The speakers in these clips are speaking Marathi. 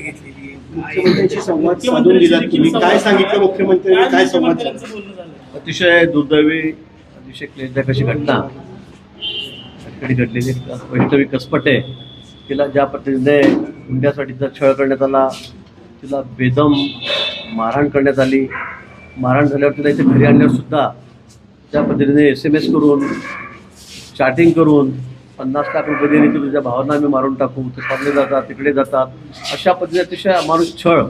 घेतलेली मुख्यमंत्र्यांशी संवाद साधून दिला तुम्ही काय सांगितलं मुख्यमंत्र्यांनी काय संवाद अतिशय दुर्दैवी अतिशय क्लेशदायक अशी घटना. घडली घडलेली वैष्णवी कसपटे तिला ज्या पद्धतीने हुंड्यासाठी छळ करण्यात आला तिला बेदम मारहाण करण्यात आली. मारहाण झाल्यावर तिला इथे घरी आणल्यावर सुद्धा त्या पद्धतीने एस एम एस करून चॅटिंग करून पन्नास लाख रुपये दिले की तुझ्या भावना आम्ही मारून टाकू ते चालले जातात तिकडे जातात. अशा पद्धतीने अतिशय माणूस छळ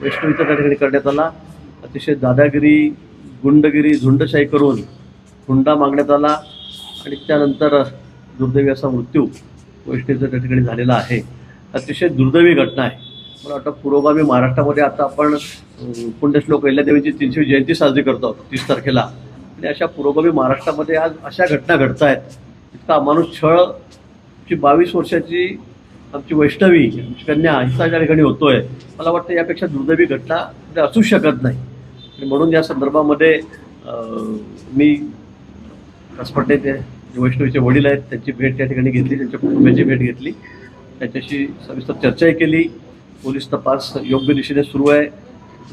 वैष्णवीचा त्या ठिकाणी करण्यात आला. अतिशय दादागिरी गुंडगिरी झुंडशाही करून हुंडा मागण्यात आला. आणि त्यानंतर दुर्दैवी असा मृत्यू वैष्णवीचा त्या ठिकाणी झालेला आहे. अतिशय दुर्दैवी घटना आहे. मला वाटतं पुरोगामी महाराष्ट्रामध्ये आता आपण पुण्यश्लोक अहिल्यादेवीची तीनशे जयंती साजरी करतो आहोत तीस तारखेला. आणि अशा पुरोगामी महाराष्ट्रामध्ये आज अशा घटना घडत आहेत इतका अमानुष छळ ची बावीस वर्षाची आमची वैष्णवी आमची कन्या हिचा ज्या ठिकाणी होतोय. मला वाटतं यापेक्षा दुर्दैवी घटना म्हणजे असूच शकत नाही. आणि म्हणून या संदर्भामध्ये मी कसपटे ते जे वैष्णवीचे वडील आहेत त्यांची भेट त्या ठिकाणी घेतली त्यांच्या कुटुंबियाची भेट घेतली. त्यांच्याशी सविस्तर चर्चाही केली. पोलीस तपास योग्य दिशेने सुरू आहे.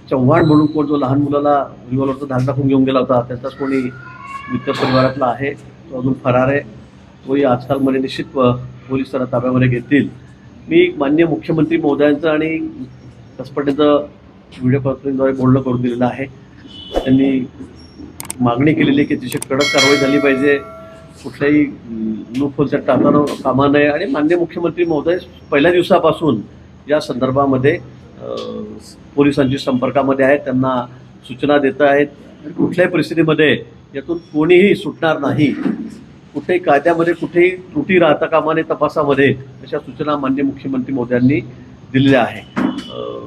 चव्हाण म्हणून कोण जो लहान मुलाला रिव्हॉल्वरचा धाक टाकून घेऊन गेला होता त्याचाच कोणी मित्र परिवारातला आहे तो अजून फरार आहे. तोही आजकालमध्ये निश्चित पोलीस त्याला ताब्यामध्ये घेतील. मी मान्य मुख्यमंत्री महोदयांचं आणि कसपटेचं व्हिडिओ कॉन्फरन्सद्वारे बोलणं करून दिलेलं आहे. त्यांनी मागणी केलेली आहे की अतिशय कडक कारवाई झाली पाहिजे. कुठल्याही लूपहोलच्या टाकणं कामा नये आणि मान्य मुख्यमंत्री महोदय पहिल्या दिवसापासून या संदर्भामध्ये पोलिसांची संपर्कामध्ये आहेत. त्यांना सूचना देत आहेत. कुठल्याही परिस्थितीमध्ये यातून कोणीही सुटणार नाही. कुठेही कायद्यामध्ये कुठेही त्रुटी राहता कामा नये तपासामध्ये अशा सूचना मान्य मुख्यमंत्री मोदयांनी दिलेल्या आहे. अ,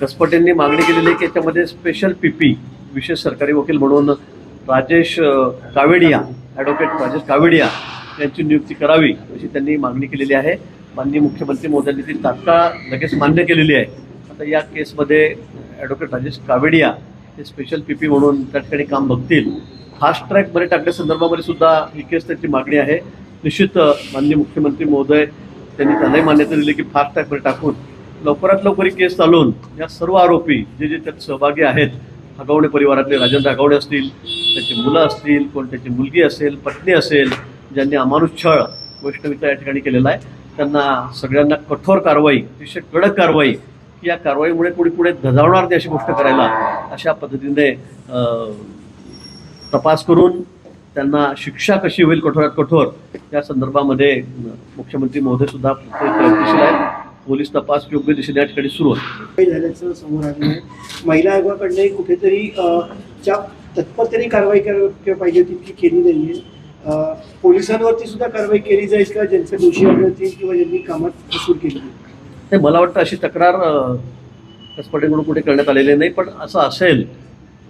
कसपटेंनी मागणी केलेली आहे की याच्यामध्ये स्पेशल पीपी विशेष सरकारी वकील म्हणून राजेश कावेडिया ॲडव्होकेट राजेश कावेडिया यांची नियुक्ती करावी अशी त्यांनी मागणी केलेली आहे. माननीय मुख्यमंत्री मोदयांनी ती तात्काळ लगेच मान्य केलेली आहे. आता या केसमध्ये ॲडव्होकेट राजेश कावेडिया हे स्पेशल पीपी म्हणून त्या ठिकाणी काम बघतील. फास्ट ट्रॅकमध्ये टाकण्यासंदर्भामध्ये सुद्धा ही केस त्यांची मागणी आहे. निश्चित माननीय मुख्यमंत्री महोदय त्यांनी त्यांनाही मान्यता दिली की फास्ट ट्रॅकमध्ये टाकून लवकरात लवकर ही केस चालवून या सर्व आरोपी जे जे त्यात सहभागी आहेत हगवणे परिवारातले राजेंद्र हगवणे असतील त्याची मुलं असतील कोण त्याची मुलगी असेल पत्नी असेल ज्यांनी अमानुष छळ वैष्णवीचा या ठिकाणी केलेला आहे त्यांना सगळ्यांना कठोर कारवाई अतिशय कडक कारवाई की या कारवाईमुळे कोणी पुढे धजावणार नाही अशी गोष्ट करायला अशा पद्धतीने तपास करून त्यांना शिक्षा कशी होईल कठोरात कठोर या संदर्भामध्ये मुख्यमंत्री महोदय सुद्धा प्रयत्नशील आहेत. पोलीस तपास योग्य दिशेने या ठिकाणी सुरू आहे झाल्याचं समोर आलं आहे. महिला आयोगाकडनंही कुठेतरी ज्या तत्परतेने कारवाई करायला पाहिजे तितकी केली नाहीये. अ, पोलिसांवरती सुद्धा कारवाई केली जाईल का ज्यांचे दोषी आढळतील किंवा ज्यांनी कामात कसूर केली ते मला वाटतं अशी तक्रार कसपटेकडून कुठे करण्यात आलेली नाही पण असं असेल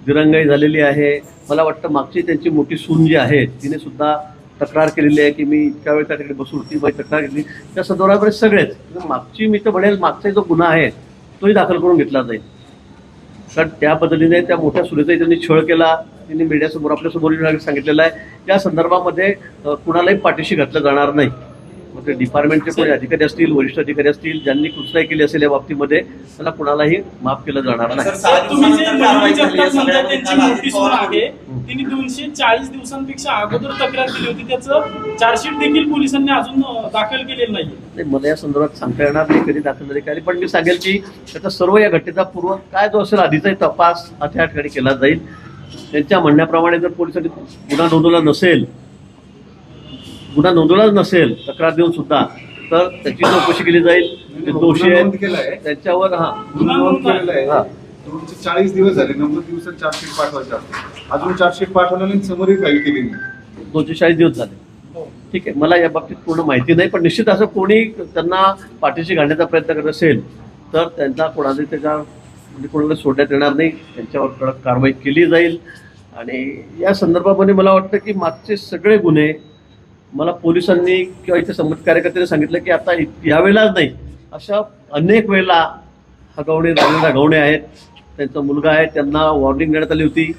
दिरंगाई झालेली आहे. मला वाटतं मागची त्यांची मोठी सून जी आहे तिने सुद्धा तक्रार केलेली आहे की मी इतक्या वेळ त्या ठिकाणी बसून होती बाई तक्रार केली त्या संदर्भामध्ये सगळेच म्हणजे मागची मी तर म्हणेल मागचा जो गुन्हा आहे तोही दाखल करून घेतला जाईल. कारण त्या पद्धतीने त्या मोठ्या सुनेचाही त्यांनी छळ केला त्यांनी मीडियासमोर आपल्यासमोर सांगितलेलं आहे. या संदर्भामध्ये कुणालाही पाठीशी घातलं जाणार नाही. मग ते डिपार्टमेंटचे कोणी अधिकारी असतील वरिष्ठ अधिकारी असतील ज्यांनी कुचराई केली असेल या बाबतीमध्ये त्याला कुणालाही माफ केलं जाणार नाही. दोनशे चाळीस दिवसांपेक्षा अगोदर तक्रार दिली होती. त्याचं चार्जशीट देखील पोलिसांनी अजून दाखल केलेलं नाही नाही मला या संदर्भात सांगता येणार नाही कधी दाखल झाली काय पण मी सांगेल की त्याचा सर्व या घटनेचा पूर्व काय जो असेल आधीचाही तपास हा त्या ठिकाणी केला जाईल. त्यांच्या म्हणण्याप्रमाणे जर पोलिसांनी गुन्हा नोंदवला नसेल गुन्हा नोंदवलाच नसेल तक्रार देऊन सुद्धा तर त्याची चौकशी केली जाईल. जे दोषी. आहेत. त्यांच्यावर हा. गुन्हा नोंद केलेला हा. चाळीस दिवस झाले नव्वद दिवसात चार्जशीट पाठवायचं असतं. अजून चार्जशीट पाठवलं नाही समोरही फाईल केली नाही. दोनशे चाळीस दिवस झाले. ठीक आहे मला या बाबतीत पूर्ण माहिती नाही पण निश्चित असं कोणी त्यांना पाठीशी घालण्याचा प्रयत्न करत असेल तर त्यांचा कोणाला त्याच्या म्हणजे कोणाला सोडण्यात येणार नाही. त्यांच्यावर कडक कारवाई केली जाईल. आणि या संदर्भामध्ये मला वाटतं की मागचे सगळे गुन्हे मला पोलिसांनी किंवा इथे संबंधित कार्यकर्त्यांनी सांगितलं की आता इ- यावेळेलाच नाही अशा अनेक वेळेला हगवणे रागवणे आहेत. त्यांचा मुलगा आहे त्यांना वॉर्निंग देण्यात आली होती.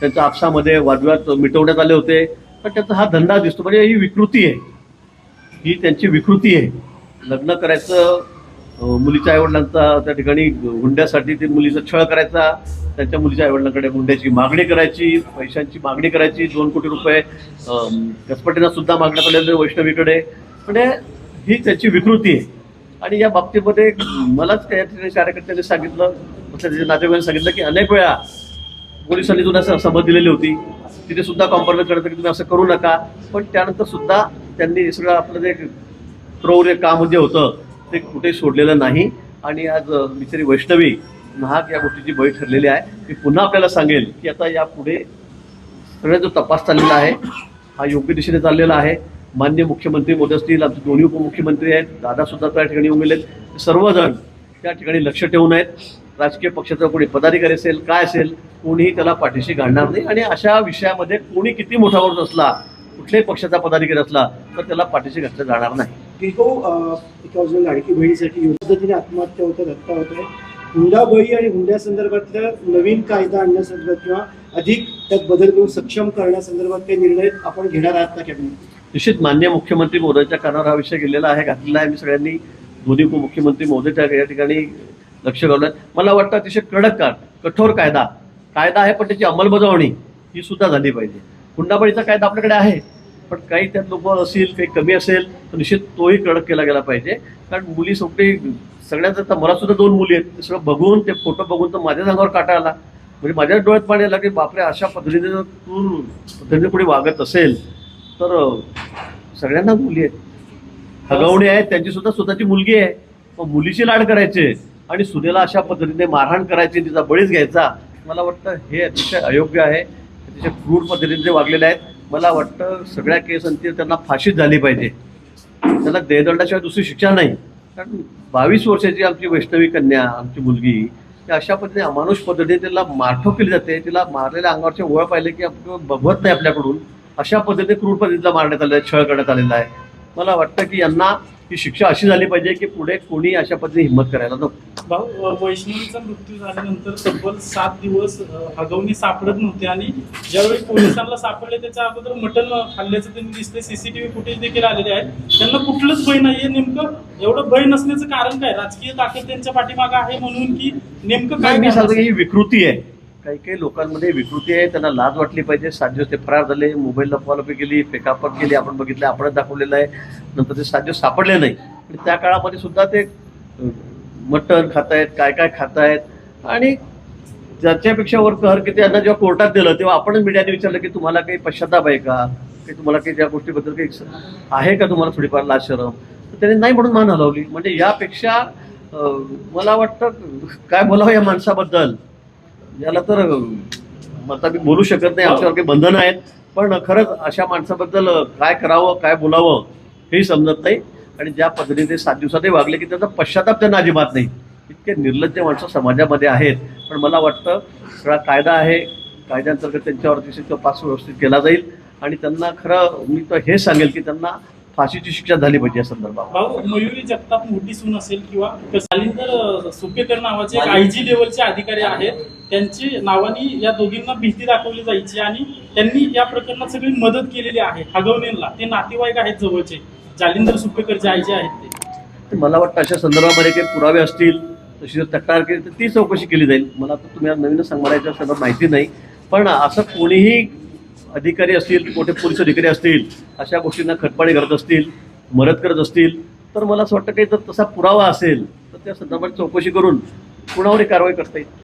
त्यांच्या आपसामध्ये वादविवाद मिटवण्यात आले होते. पण त्याचा हा धंदा दिसतो म्हणजे ही विकृती आहे. ही त्यांची विकृती आहे. लग्न करायचं मुलीच्या आईवडिलांचा त्या ठिकाणी हुंड्यासाठी ते मुलीचा छळ करायचा त्यांच्या मुलीच्या आईवडिलांकडे हुंड्याची मागणी करायची पैशांची मागणी करायची दोन कोटी रुपये कसपटींना सुद्धा मागण्यात आलेले वैष्णवीकडे. म्हणजे ही त्याची विकृती आहे. आणि या बाबतीमध्ये मलाच त्या ठिकाणी कार्यकर्त्यांनी सांगितलं तसं त्याच्या नातेवाईकांनी सांगितलं की अनेक वेळा पोलिसांनी तुला असं समज दिलेली होती. तिथे सुद्धा कॉम्प्रोमाइज करायचं की तुम्ही असं करू नका. पण त्यानंतर सुद्धा त्यांनी सगळं आपलं जे क्रौर्य काम जे होतं ते कुठे सोडलेलं नाही. आणि आज बिचारी वैष्णवी महाग या गोष्टीची बळी ठरलेली आहे. मी पुन्हा आपल्याला सांगेल की आता यापुढे सगळ्या जो तपास चाललेला आहे हा योग्य दिशेने चाललेला आहे. मान्य मुख्यमंत्री मोदी असतील आमचे दोन्ही उपमुख्यमंत्री आहेत दादासुद्धा त्या ठिकाणी येऊन गेलेत. सर्वजण त्या ठिकाणी लक्ष ठेवून आहेत. राजकीय पक्षाचा कोणी पदाधिकारी असेल काय असेल कोणीही त्याला पाठीशी घालणार नाही. आणि अशा विषयामध्ये कोणी किती मोठा वर्ग असला कुठल्याही पक्षाचा पदाधिकारी असला तर त्याला पाठीशी घातलं जाणार नाही. किरकोळ हो, अं, एका बाजूला लाडकी बहिणीसाठी योग्य पद्धतीने आत्महत्या होतात हत्या होत आहे. हुंडाबळी आणि हुंड्या संदर्भातल्या नवीन कायदा आणण्यासंदर्भात किंवा अधिक त्यात बदल करून सक्षम करण्यासंदर्भात काही निर्णय आपण घेणार आहात का कॅबिनेट? निश्चित मान्य मुख्यमंत्री महोदयाच्या कानावर हा विषय गेलेला आहे घातलेला आहे. मी सगळ्यांनी दोन्ही उपमुख्यमंत्री महोदयच्या या ठिकाणी लक्ष घालून. मला वाटतं अतिशय कडक का कठोर कायदा. कायदा आहे पण त्याची अंमलबजावणी ही सुद्धा झाली पाहिजे. हुंडाबळीचा कायदा आपल्याकडे आहे. पण काही त्यात लोक असतील काही कमी असेल तर निश्चित तोही कडक केला गेला पाहिजे. कारण मुली शेवटी सगळ्यात आता मला सुद्धा दोन मुली आहेत. ते सगळं बघून ते फोटो बघून तर माझ्या अंगावर काटा आला. म्हणजे माझ्या डोळ्यात पाणी आला की बापरे अशा पद्धतीने जर तू पद्धतीने कोणी वागत असेल तर सगळ्यांना मुली आहेत. हगवणे आहेत त्यांची सुद्धा स्वतःची मुलगी आहे. मग मुलीची लाड करायचे आणि सुनेला अशा पद्धतीने मारहाण करायची तिचा बळीच घ्यायचा मला वाटतं हे अतिशय अयोग्य आहे. अतिशय क्रूर पद्धतीने वागलेले आहेत. मला वाटतं सगळ्या केसांची त्यांना फाशीच झाली पाहिजे. त्याला देहदंडाशिवाय दुसरी शिक्षा नाही. कारण बावीस वर्षाची आमची वैष्णवी कन्या आमची मुलगी त्या अशा पद्धतीने अमानुष पद्धतीने तिला मारठो केली जाते. तिला मारलेल्या अंगावरचे ओळ पाहिले की आपण बघवत नाही आपल्याकडून. अशा पद्धतीने क्रूर पद्धतीला मारण्यात आलेलं आहे छळ करण्यात आलेला आहे. मला वाटतं की यांना ही शिक्षा अशी झाली पाहिजे की पुढे कोणी अशा पद्धतीने हिंमत करायला नको. वैष्णवीचा मृत्यू झाल्यानंतर तब्बल सात दिवस हगवणी सापडत नव्हते आणि ज्यावेळी पोलिसांना सापडले त्याच्या अगोदर मटण खाल्ल्याचं त्यांनी दिसते सीसीटीव्ही फुटेज देखील आलेले आहेत. त्यांना कुठलंच भय नाहीये. नेमकं एवढं भय नसण्याचं कारण काय? राजकीय ताकद त्यांच्या पाठीमागे आहे म्हणून की नेमकं काय मी सांगतो की? ही विकृती आहे. काही काही लोकांमध्ये विकृती आहे त्यांना लाज वाटली पाहिजे. सात दिवस ते फरार झाले मोबाईल लपवालपी केली फेकापट केली आपण बघितलं आपणच दाखवलेलं आहे. नंतर ते सात दिवस सापडले नाही. आणि त्या काळामध्ये सुद्धा ते मटण खातायत काय काय खातायत. आणि ज्याच्यापेक्षा वर कहर की त्यांना जेव्हा कोर्टात दिलं तेव्हा आपणच मीडियाने विचारलं की तुम्हाला काही पश्चाताप आहे का? की तुम्हाला काही त्या गोष्टीबद्दल काही आहे का तुम्हाला थोडीफार लाज शरम? तर त्यांनी नाही म्हणून मान हलवली. म्हणजे यापेक्षा मला वाटतं काय बोलावं या माणसाबद्दल? याला तर आता मी बोलू शकत नाही आमच्यावर काही बंधनं आहेत. पण खरंच अशा माणसाबद्दल काय करावं काय बोलावं हेही समजत नाही. आणि ज्या पद्धतीने ते सात दिवसातही वागले की त्याचा पश्चाताप त्यांना अजिबात नाही. इतके निर्लज्ज माणसं समाजामध्ये आहेत. पण मला वाटतं सगळा कायदा आहे कायद्याअंतर्गत त्यांच्यावरती तो तपास व्यवस्थित केला जाईल. आणि त्यांना खरं मी तर हे सांगेल की त्यांना फाशीची शिक्षा झाली पाहिजे या संदर्भात. भाऊ मयुरी जगताप मोठी सून असेल किंवा जालिंदर सुपेकर नावाचे एक आय जी लेवलचे अधिकारी आहेत त्यांची नावानी या दोघींना भीती दाखवली जायची आणि त्यांनी या प्रकरणात सगळी मदत केलेली आहे हगवणेला ते नातेवाईक आहेत जवळचे. जालिंदर सुपेकरचे आय जे आहेत ते. तर मला वाटतं अशा संदर्भामध्ये काही पुरावे असतील तशी जर तक्रार केली तर ती चौकशी केली जाईल. मला आता तुम्ही नवीनच सांगणार याच्या संदर्भात माहिती नाही. पण असं कोणीही अधिकारी असतील मोठे पोलीस अधिकारी असतील अशा गोष्टींना खतपाणी करत असतील मदत करत असतील तर मला असं वाटतं काही जर तसा पुरावा असेल तर त्या संदर्भात चौकशी करून कुणावरही कारवाई करता येईल.